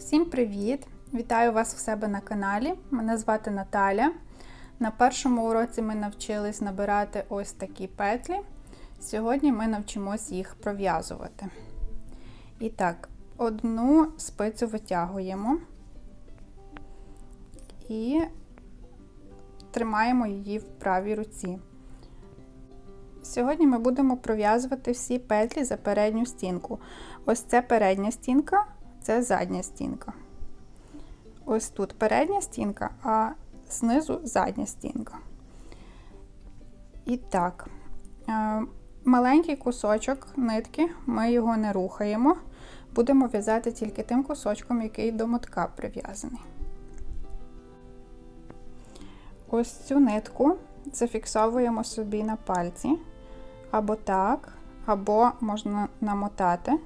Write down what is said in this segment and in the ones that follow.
Всім привіт! Вітаю вас в себе на каналі. Мене звати Наталя. На першому уроці ми навчились набирати ось такі петлі. Сьогодні ми навчимось їх пров'язувати. І так, одну спицю витягуємо і тримаємо її в правій руці. Сьогодні ми будемо пров'язувати всі петлі за передню стінку. Ось це передня стінка, це задня стінка. Ось тут передня стінка, а знизу задня стінка. І так, е, маленький кусочок нитки, ми його не рухаємо. Будемо в'язати тільки тим кусочком, який до мотка прив'язаний. Ось цю нитку зафіксовуємо собі на пальці. Або так, або можна намотати.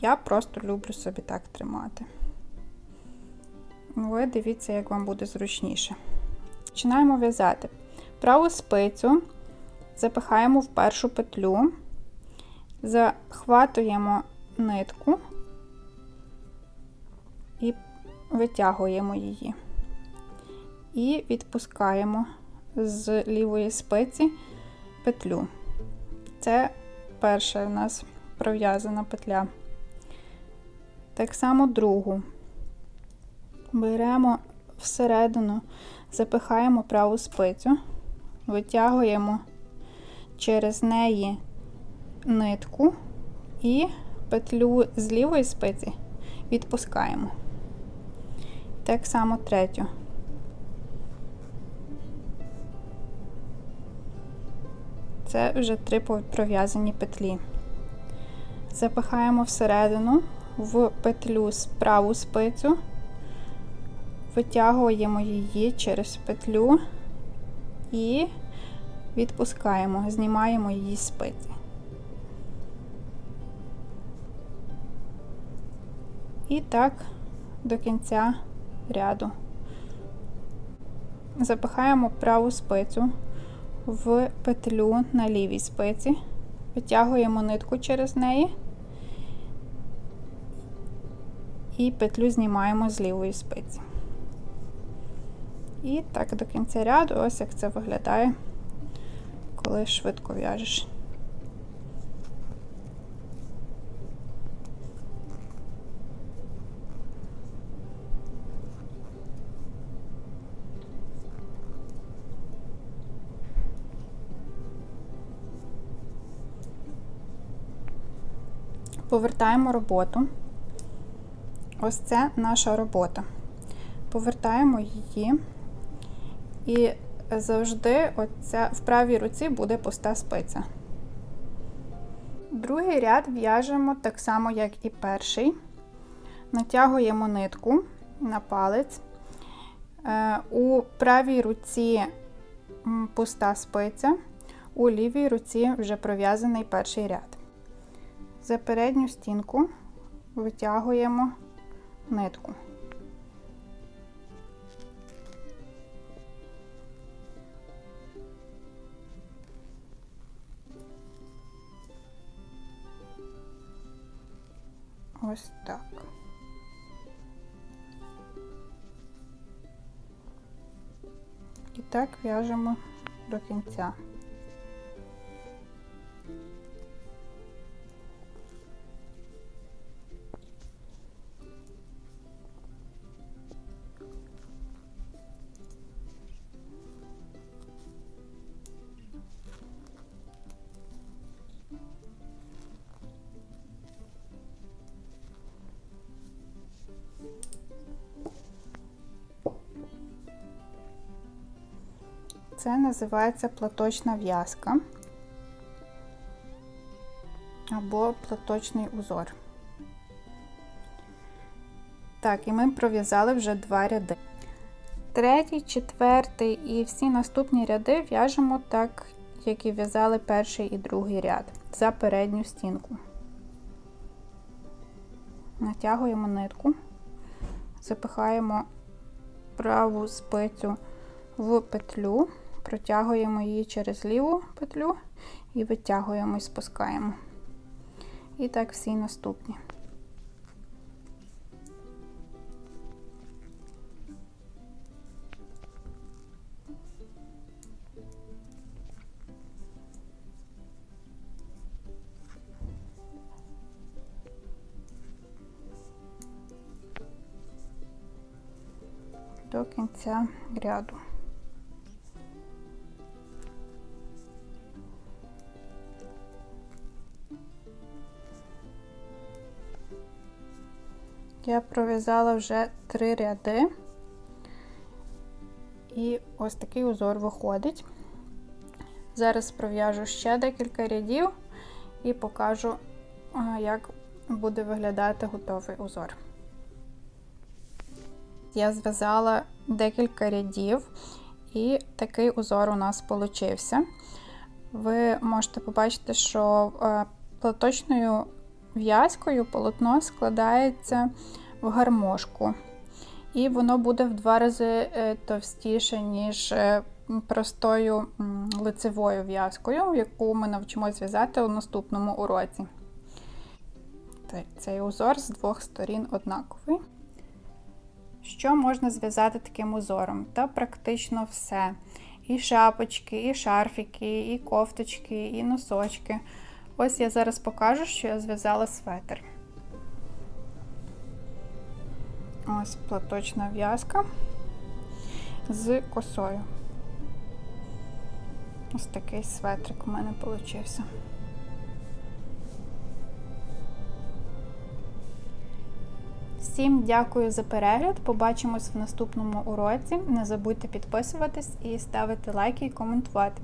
Я просто люблю собі так тримати. Ви дивіться, як вам буде зручніше. Починаємо в'язати. Праву спицю запихаємо в першу петлю, захватуємо нитку і витягуємо її. І відпускаємо з лівої спиці петлю. Це перша у нас пров'язана петля. Так само другу. Беремо всередину, запихаємо праву спицю, витягуємо через неї нитку і петлю з лівої спиці відпускаємо. Так само третю. Це вже три пров'язані петлі. Запихаємо всередину в петлю з праву спицю, витягуємо її через петлю і відпускаємо, знімаємо її спиці. І так до кінця ряду. Запихаємо праву спицю в петлю на лівій спиці, витягуємо нитку через неї і петлю знімаємо з лівої спиці. І так до кінця ряду, ось як це виглядає, коли швидко в'яжеш. Повертаємо роботу. Ось це наша робота. Повертаємо її, і завжди оця, в правій руці буде пуста спиця. Другий ряд в'яжемо так само, як і перший. Натягуємо нитку на палець. Е, у правій руці пуста спиця, у лівій руці вже пров'язаний перший ряд. За передню стінку витягуємо нитку. Ось так. І так в'яжемо до кінця. Це називається платочна в'язка або платочний узор. Так, і ми пров'язали вже два ряди. Третій, четвертий і всі наступні ряди в'яжемо так, як і в'язали перший і другий ряд за передню стінку. Натягуємо нитку, запихаємо праву спицю в петлю протягуємо її через ліву петлю і витягуємо і спускаємо. І так всі наступні. До кінця ряду. Я пров'язала вже три ряди, і ось такий узор виходить. Зараз пров'яжу ще декілька рядів і покажу, як буде виглядати готовий узор. Я зв'язала декілька рядів, і такий узор у нас получився. Ви можете побачити, що е, платочною в'язкою полотно складається в гармошку. І воно буде в два рази е, товстіше, ніж е, простою лицевою в'язкою, яку ми навчимося зв'язати у наступному уроці. Цей узор з двох сторін однаковий. Що можна зв'язати таким узором? Та практично все. І шапочки, і шарфіки, і кофточки, і носочки. Ось я зараз покажу, що я зв'язала светр. Ось платочна в'язка з косою. Ось такий светрик у мене получився. Всім дякую за перегляд. Побачимось в наступному уроці. Не забудьте підписуватись і ставити лайки і коментувати.